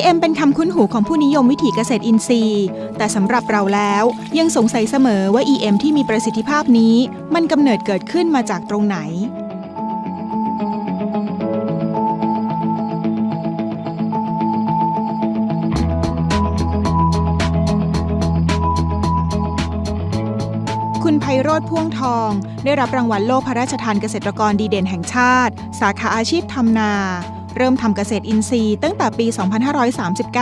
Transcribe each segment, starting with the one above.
EM เป็นคำคุ้นหูของผู้นิยมวิถีเกษตรอินทรีย์ แต่สำหรับเราแล้วยังสงสัยเสมอว่า EM ที่มีประสิทธิภาพนี้ มันกำเนิดเกิดขึ้นมาจากตรงไหน คุณไพโรธพ่วงทอง ได้รับรางวัลโล่พระราชทานเกษตรกรดีเด่นแห่งชาติ สาขาอาชีพทำนา เริ่มทำเกษตรอินทรีย์ตั้งแต่ปี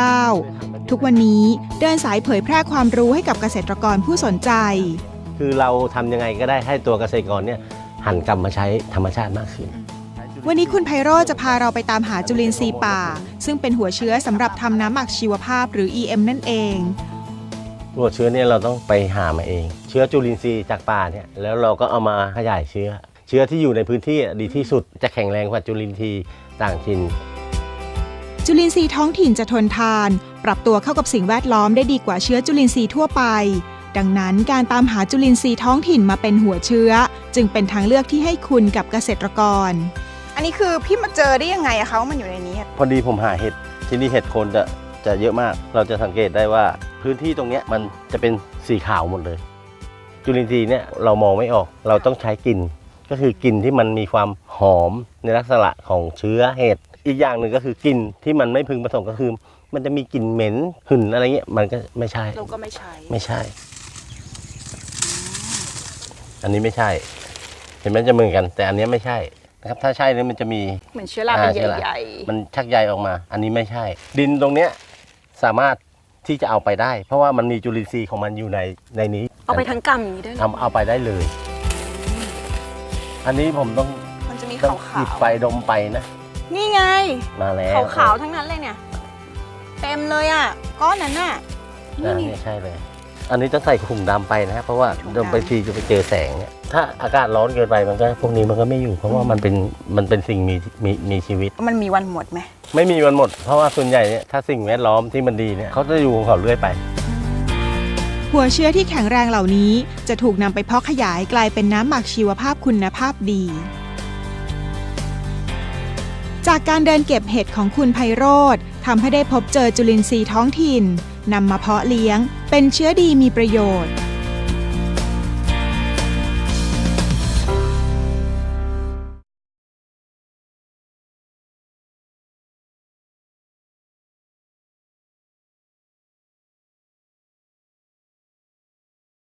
2539 ทุกวันนี้เดินสายเผยแพร่ความรู้ให้กับเกษตรกรผู้สนใจ คือเราทำยังไงก็ได้ให้ตัวเกษตรกรเนี่ยหันกลับมาใช้ธรรมชาติมากขึ้น วันนี้คุณไพโรจน์จะพาเราไปตามหาจุลินทรีย์ป่า ซึ่งเป็นหัวเชื้อสำหรับทำน้ำหมักชีวภาพหรือ EM นั่นเองตัวเชื้อเนี่ยเราต้องไปหามาเอง เชื้อจุลินทรีย์จากป่าเนี่ยแล้วเราก็เอามาขยายเชื้อ เชื้อที่อยู่ในพื้นที่ดีที่สุดจะแข็งแรงกว่าจุลินทรีย์ ต่างถิ่น จุลินทรีย์ท้องถิ่นจะทนทาน ปรับตัวเข้ากับสิ่งแวดล้อมได้ดีกว่าเชื้อจุลินทรีย์ทั่วไป ดังนั้นการตามหาจุลินทรีย์ท้องถิ่นมาเป็นหัวเชื้อ จึงเป็นทางเลือกที่ให้คุณกับเกษตรกร อันนี้คือพี่มาเจอได้ยังไงอะคะว่ามันอยู่ในนี้อะพอดีผมหาเห็ดที่นี่เห็ดโคนจะจะเยอะมาก เราจะสังเกตได้ว่าพื้นที่ตรงเนี้ยมันจะเป็นสีขาวหมดเลย จุลินทรีย์เนี่ยเรามองไม่ออก เราต้องใช้กลิ่น ก็คือกลิ่นที่มันมีความหอมในลักษณะของเชื้อเห็ดอีกอย่างหนึ่งก็คือกลิ่นที่มันไม่พึงประสงค์ก็คือ มันจะมีกลิ่นเหม็นหึ่นอะไรเงี้ยมันก็ไม่ใช่เราก็ไม่ใช้ไม่ใช่ อันนี้ไม่ใช่ เห็นไหมจะเหมือนกัน แต่อันเนี้ยไม่ใช่นะครับถ้าใช่เนี่ยมันจะมีเหมือนเชื้อราเป็นอ่าเชื้อราใหญ่มันชักใยออกมา อันนี้ไม่ใช่ ดินตรงเนี้ยสามารถที่จะเอาไปได้ เพราะว่ามันมีจุลินทรีย์ของมันอยู่ในในนี้ๆเอาไปทั้งกำอย่างนี้ได้เลยเอาเอาไปได้เลย อันนี้ผมต้องมันจะมีต้องขาหยิบวไปดมไปนะ ๆนี่ไง มาแล้วขาวๆทั้งนั้นเลยเนี่ย เต็มเลยอะก้อนนั้นน่ะอ่านี่นี่ใช่เลย อันนี้ต้องใส่ถุงดำไปนะครับเพราะว่าถุงดดำมไปทีจะไปเจอแสงเนี่ยถ้าอากาศร้อนเกินไปมันก็พวกนี้มันก็ไม่อยู่ เพราะว่ามันเป็นมันเป็นสิ่งมีมีมีชีวิต มันมีวันหมดไหมไม่มีวันหมด เพราะว่าส่วนใหญ่เนี่ยถ้าสิ่งแวดล้อมที่มันดีเนี่ยเขาจะอยู่ของเขาเรื่อยไป หัวเชื้อที่แข็งแรงเหล่านี้จะถูกนำไปเพาะขยายกลายเป็นน้ำหมักชีวภาพคุณภาพดี จากการเดินเก็บเห็ดของคุณไพโรธทำให้ได้พบเจอจุลินทรีย์ท้องถิ่นนำมาเพาะเลี้ยง เป็นเชื้อดีมีประโยชน์